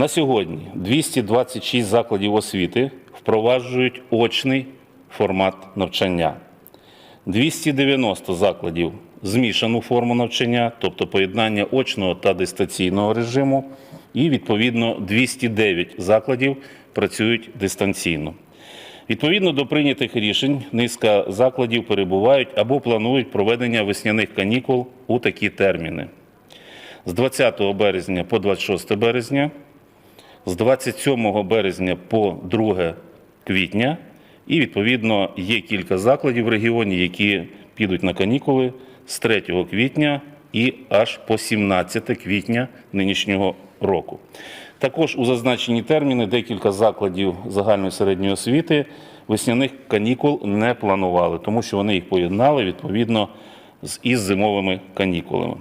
На сьогодні 226 закладів освіти впроваджують очний формат навчання. 290 закладів змішану форму навчання, тобто поєднання очного та дистанційного режиму, і відповідно 209 закладів працюють дистанційно. Відповідно до прийнятих рішень, низка закладів перебувають або планують проведення весняних канікул у такі терміни: з 20 березня по 26 березня, з 27 березня по 2 квітня, і відповідно є кілька закладів в регіоні, які підуть на канікули з 3 квітня і аж по 17 квітня нинішнього року. Також у зазначені терміни декілька закладів загальної середньої освіти весняних канікул не планували, тому що вони їх поєднали відповідно із зимовими канікулами.